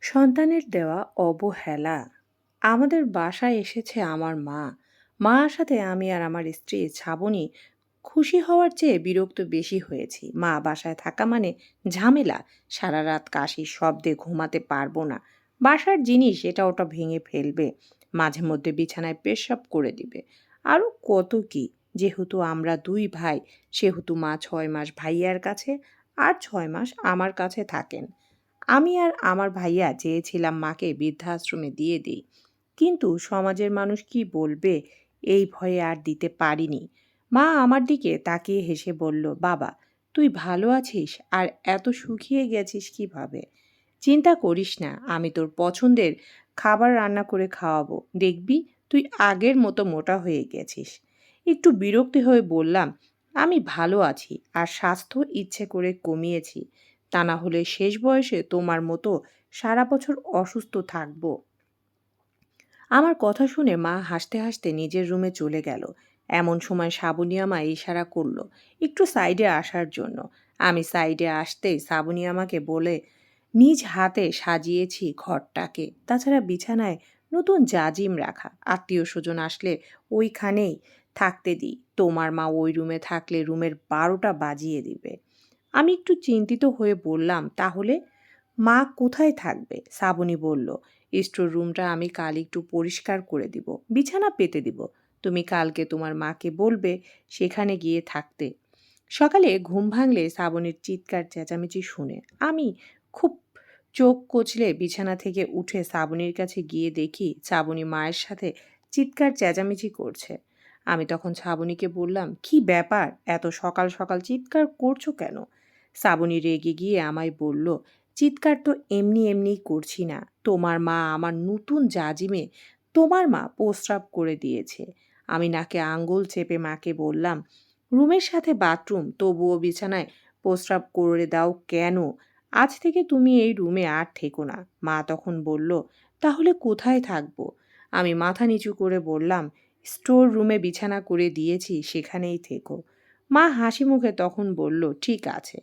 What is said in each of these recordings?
সন্তানের দেওয়া অবহেলা। আমাদের বাসায় এসেছে আমার মা। মা আসাতে আমি আর আমার স্ত্রী ছাবনি খুশি হওয়ার চেয়ে বিরক্ত বেশি হয়েছি। মা বাসায় থাকা মানে ঝামেলা। সারা রাত কাশির শব্দে ঘুমাতে পারব না। বাসার জিনিস এটা ওটা ভেঙে ফেলবে। মাঝে মধ্যে বিছানায় পেশাব করে দিবে। আরও কত কি? যেহেতু আমরা দুই ভাই, সেহেতু মা ছয় মাস ভাইয়ার কাছে আর ছয় মাস আমার কাছে থাকেন। আমি আর আমার ভাইয়া চেয়েছিলাম মাকে বৃদ্ধাশ্রমে দিয়ে দিই। কিন্তু সমাজের মানুষ কি বলবে এই ভয়ে আর দিতে পারিনি। মা আমার দিকে তাকিয়ে হেসে বলল, বাবা, তুই ভালো আছিস আর এত শুকিয়ে গেছিস কীভাবে? চিন্তা করিস না, আমি তোর পছন্দের খাবার রান্না করে খাওয়াবো। দেখবি, তুই আগের মতো মোটা হয়ে গেছিস। একটু বিরক্তি হয়ে বললাম, আমি ভালো আছি আর স্বাস্থ্য ইচ্ছে করে কমিয়েছি। তা না হলে শেষ বয়সে তোমার মতো সারা বছর অসুস্থ থাকব। আমার কথা শুনে মা হাসতে হাসতে নিজের রুমে চলে গেল। এমন সময় আমায় ইশারা করল, একটু সাইডে আসার জন্য। আমি সাইডে আসতেই আমাকে বলে, নিজ হাতে সাজিয়েছি ঘরটাকে। তাছাড়া বিছানায় নতুন জাজিম রাখা। আত্মীয় স্বজন আসলে ওইখানেই থাকতে দিই। তোমার মা ওই রুমে থাকলে রুমের বারোটা বাজিয়ে দিবে। আমি একটু চিন্তিত হয়ে বললাম, তাহলে মা কোথায় থাকবে? শ্রাবণী বলল, স্টোর রুমটা আমি কাল একটু পরিষ্কার করে দিব, বিছানা পেতে দিব। তুমি কালকে তোমার মাকে বলবে সেখানে গিয়ে থাকতে। সকালে ঘুম ভাঙলে শ্রাবণীর চিৎকার চেঁচামেচি শুনে আমি খুব চোখ কচলে বিছানা থেকে উঠে শ্রাবণীর কাছে গিয়ে দেখি শ্রাবণী মায়ের সাথে চিৎকার চেঁচামেচি করছে। আমি তখন শ্রাবণীকে বললাম, কি ব্যাপার? এত সকাল সকাল চিৎকার করছ কেন? শ্রাবণী রেগে গিয়ে আমায় বলল, চিৎকার তো এমনি এমনি করছি না। তোমার মা আমার নতুন জাজিমে তোমার মা প্রস্রাব করে দিয়েছে। আমি নাকে আঙ্গুল চেপে মাকে বললাম, রুমের সাথে বাথরুম, তবুও বিছানায় প্রস্রাব করে দাও কেন? আজ থেকে তুমি এই রুমে আর থেকো না। মা তখন বলল, তাহলে কোথায় থাকব? আমি মাথা নিচু করে বললাম, স্টোর রুমে বিছানা করে দিয়েছি, সেখানেই থেকো। মা হাসি মুখে তখন বলল, ঠিক আছে।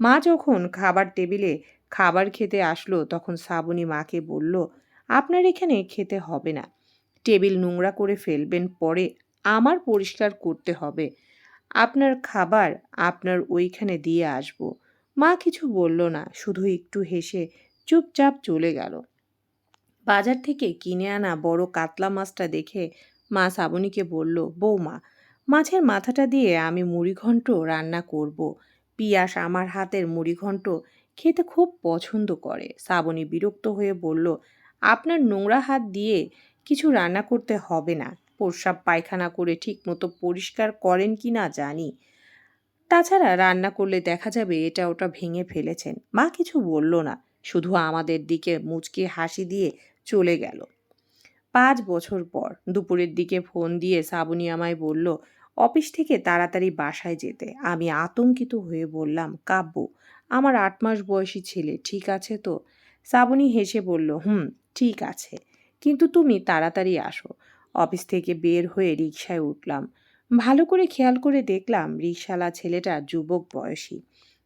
মা যখন খাবার টেবিলে খাবার খেতে আসলো, তখন শ্রাবণী মাকে বলল, আপনার এখানে খেতে হবে না। টেবিল নোংরা করে ফেলবেন, পরে আমার পরিষ্কার করতে হবে। আপনার খাবার আপনার ওইখানে দিয়ে আসব। মা কিছু বলল না, শুধু একটু হেসে চুপচাপ চলে গেল। বাজার থেকে কিনে আনা বড় কাতলা মাছটা দেখে মা শ্রাবণীকে বলল, বৌমা, মাছের মাথাটা দিয়ে আমি মুড়িঘণ্ট রান্না করব। পিয়াস আমার হাতের মুড়িঘণ্ট খেতে খুব পছন্দ করে। শ্রাবণী বিরক্ত হয়ে বলল, আপনার নোংরা হাত দিয়ে কিছু রান্না করতে হবে না। প্রস্রাব পায়খানা করে ঠিকমতো পরিষ্কার করেন কি না জানি। তাছাড়া রান্না করলে দেখা যাবে এটা ওটা ভেঙে ফেলেছেন। মা কিছু বলল না। শুধু আমাদের দিকে মুচকি হাসি দিয়ে চলে গেল। পাঁচ বছর পর দুপুরের দিকে ফোন দিয়ে শ্রাবণী আমায় বলল অফিস থেকে তাড়াতাড়ি বাসায় যেতে। আমি আতঙ্কিত হয়ে বললাম কাব্য আমার আট মাস বয়সী ছেলে, ঠিক আছে তো? শ্রাবণী হেসে বলল, হুম, ঠিক আছে। কিন্তু তুমি তাড়াতাড়ি আসো। অফিস থেকে বের হয়ে রিকশায় উঠলাম। ভালো করে খেয়াল করে দেখলাম রিকশালা ছেলেটা যুবক বয়সী।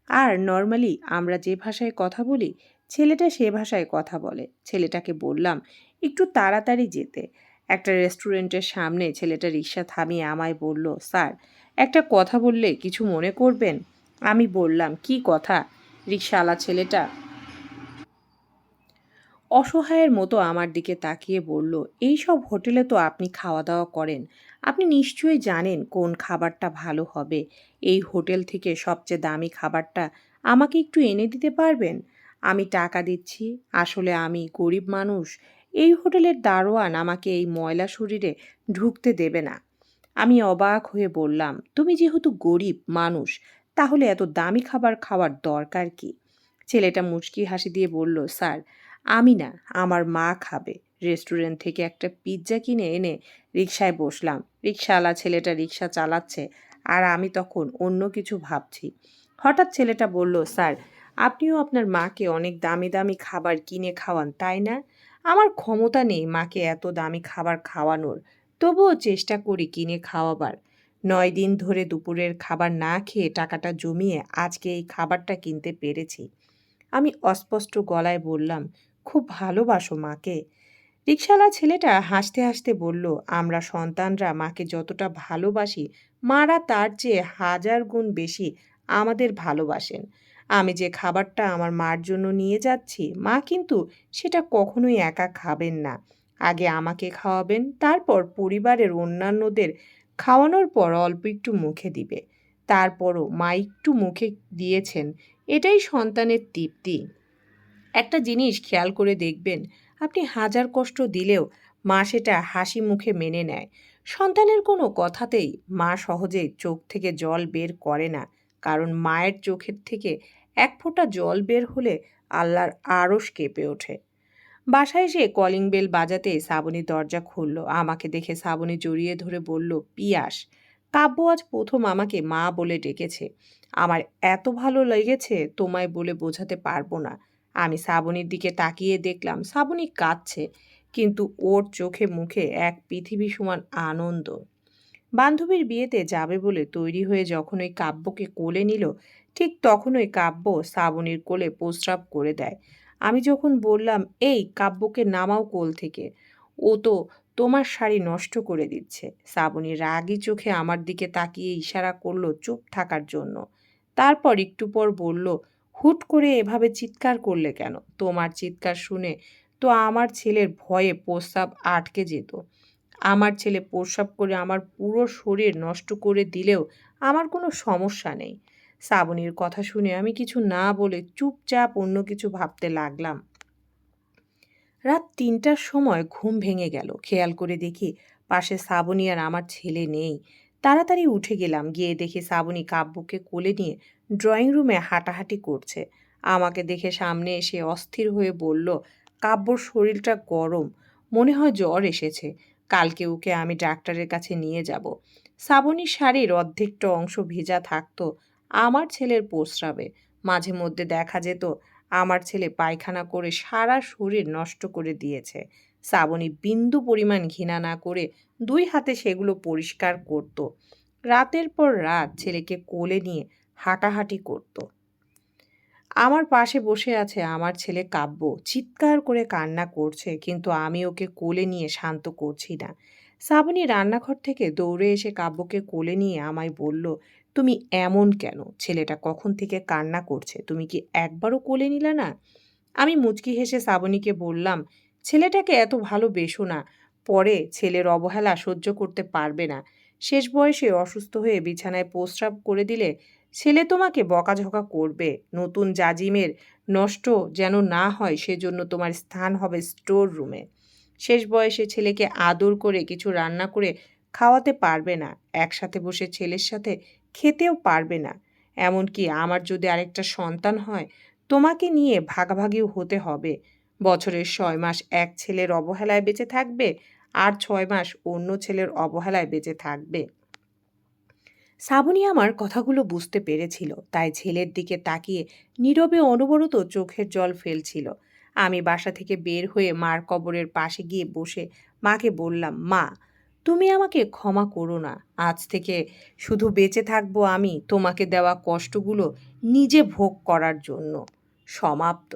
আর নর্মালি আমরা যে ভাষায় কথা বলি, ছেলেটা সে ভাষায় কথা বলে। ছেলেটাকে বললাম, একটু তাড়াতাড়ি যেতে। একটা রেস্টুরেন্টের সামনে ছেলেটা রিক্সা থামিয়ে আমায় বলল, স্যার, একটা কথা বললে কিছু মনে করবেন? আমি বললাম, কি কথা? রিক্সাওয়ালা ছেলেটা অসহায়ের মতো আমার দিকে তাকিয়ে বলল, এই সব হোটেলে তো আপনি খাওয়া দাওয়া করেন। আপনি নিশ্চয়ই জানেন কোন খাবারটা ভালো হবে। এই হোটেল থেকে সবচেয়ে দামি খাবারটা আমাকে একটু এনে দিতে পারবেন? আমি টাকা দিচ্ছি। আসলে আমি গরিব মানুষ। এই হোটেলের দারোয়ান আমাকে এই ময়লা শরীরে ঢুকতে দেবে না। আমি অবাক হয়ে বললাম, তুমি যেহেতু গরিব মানুষ, তাহলে এত দামি খাবার খাওয়ার দরকার কি? ছেলেটা মুচকি হাসি দিয়ে বলল, স্যার, আমি না, আমার মা খাবে। রেস্টুরেন্ট থেকে একটা পিৎজা কিনে এনে রিক্সায় বসলাম। রিক্সাওয়ালা ছেলেটা রিক্সা চালাচ্ছে, আর আমি তখন অন্য কিছু ভাবছি। হঠাৎ ছেলেটা বলল, স্যার, আপনিও আপনার মাকে অনেক দামি দামি খাবার কিনে খাওয়ান, তাই না? আমার ক্ষমতা নেই মাকে এত দামি খাবার খাওয়ানোর। তবুও চেষ্টা করি কিনে খাওয়াবার। নয় দিন ধরে দুপুরের খাবার না খেয়ে টাকাটা জমিয়ে আজকে এই খাবারটা কিনতে পেরেছি। আমি অস্পষ্ট গলায় বললাম, খুব ভালোবাসো মাকে। রিকশালা ছেলেটা হাসতে হাসতে বলল, আমরা সন্তানরা মাকে যতটা ভালোবাসি, মারা তার চেয়ে হাজার গুণ বেশি আমাদের ভালোবাসেন। আমি যে খাবারটা আমার মার জন্য নিয়ে যাচ্ছি, মা কিন্তু সেটা কখনোই একা খাবেন না। আগে আমাকে খাওয়াবেন, তারপর পরিবারের অন্যান্যদের খাওয়ানোর পর অল্প একটু মুখে দিবে। তারপরও মা একটু মুখে দিয়েছেন, এটাই সন্তানের তৃপ্তি। একটা জিনিস খেয়াল করে দেখবেন, আপনি হাজার কষ্ট দিলেও মা সেটা হাসি মুখে মেনে নেয়। সন্তানের কোনো কথাতেই মা সহজে চোখ থেকে জল বের করে না, কারণ মায়ের চোখের থেকে এক ফোঁটা জল বের হলে আল্লাহর আড়স কেঁপে ওঠে। বাসায় এসে কলিং বেল বাজাতে শ্রাবণী দরজা খুলল। আমাকে দেখে শ্রাবণী জড়িয়ে ধরে বলল, পিয়াস, কাব্য আজ প্রথম আমাকে মা বলে ডেকেছে। আমার এত ভালো লেগেছে, তোমায় বলে বোঝাতে পারব না। আমি শ্রাবণীর দিকে তাকিয়ে দেখলাম শ্রাবণী কাঁদছে, কিন্তু ওর চোখে মুখে এক পৃথিবী সমান আনন্দ। বান্ধবীর বিয়েতে যাবে বলে তৈরি হয়ে যখন ওই কাব্যকে কোলে নিল ঠিক তখন ওই কাব্য শ্রাবণীর কোলে প্রস্রাব করে দেয়। আমি যখন বললাম, এই কাব্যকে নামাও কোল থেকে। ও তো তোমার শাড়ি নষ্ট করে দিচ্ছে। শ্রাবণী রাগী চোখে আমার দিকে তাকিয়ে ইশারা করল চুপ থাকার জন্য। তারপর একটু পর বলল, হুট করে এভাবে চিৎকার করলে কেন? তোমার চিৎকার শুনে তো আমার ছেলের ভয়ে প্রস্রাব আটকে যেত। আমার ছেলে প্রস্রাব করে আমার পুরো শরীর নষ্ট করে দিলেও আমার কোনো সমস্যা নেই। শ্রাবণীর কথা শুনে আমি কিছু না বলে চুপচাপ অন্য কিছু ভাবতে লাগলাম। রাত তিনটার সময় ঘুম ভেঙে গেল। খেয়াল করে দেখি পাশে শ্রাবণী আর আমার ছেলে নেই। তাড়াতাড়ি উঠে গেলাম, গিয়ে দেখি শ্রাবণী কাব্যকে কোলে নিয়ে ড্রয়িং রুমে হাঁটাহাঁটি করছে। আমাকে দেখে সামনে এসে অস্থির হয়ে বলল, কাব্যর শরীরটা গরম, মনে হয় জ্বর এসেছে। কালকে ওকে আমি ডাক্তারের কাছে নিয়ে যাব। শ্রাবণীর শাড়ির অর্ধেকটা অংশ ভেজা থাকতো আমার ছেলের প্রস্রাবে। মাঝে মধ্যে দেখা যেত, আমার ছেলে পায়খানা করে সারা শরীর নষ্ট করে দিয়েছে। শ্রাবণী বিন্দু পরিমাণ ঘৃণা না করে দুই হাতে সেগুলো পরিষ্কার করত। রাতের পর রাত ছেলেকে কোলে নিয়ে হাঁটাহাঁটি করত। আমার পাশে বসে আছে আমার ছেলে কাব্য। চিৎকার করে কান্না করছে, কিন্তু আমি ওকে কোলে নিয়ে শান্ত করছি না। শ্রাবণী রান্নাঘর থেকে দৌড়ে এসে কাব্যকে কোলে নিয়ে আমায় বলল তুমি এমন কেন? ছেলেটা কখন থেকে কান্না করছে? তুমি কি একবারও কোলে নিলে না? আমি মুচকি হেসে শ্রাবণীকে বললাম, ছেলেটাকে এত ভালোবেসো না। পরে ছেলের অবহেলা সহ্য করতে পারবে না। শেষ বয়সে অসুস্থ হয়ে বিছানায় প্রস্রাব করে দিলে ছেলে তোমাকে বকাঝকা করবে। নতুন জাজিমের নষ্ট যেন না হয়, সেজন্য তোমার স্থান হবে স্টোর রুমে। শেষ বয়সে ছেলেকে আদর করে কিছু রান্না করে খাওয়াতে পারবে না। একসাথে বসে ছেলের সাথে খেতেও পারবে না। এমনকি আমার যদি আরেকটা সন্তান হয়, তোমাকে নিয়ে ভাগাভাগিও হতে হবে। বছরের ছয় মাস এক ছেলের অবহেলায় বেঁচে থাকবে আর ছয় মাস অন্য ছেলের অবহেলায় বেঁচে থাকবে। শ্রাবণী আমার কথাগুলো বুঝতে পেরেছিল, তাই ছেলের দিকে তাকিয়ে নীরবে অনবরত চোখের জল ফেলছিল। আমি বাসা থেকে বের হয়ে মার কবরের পাশে গিয়ে বসে মাকে বললাম, মা তুমি আমাকে ক্ষমা করো না। আজ থেকে শুধু বেঁচে থাকব আমি তোমাকে দেওয়া কষ্টগুলো নিজে ভোগ করার জন্য। সমাপ্ত।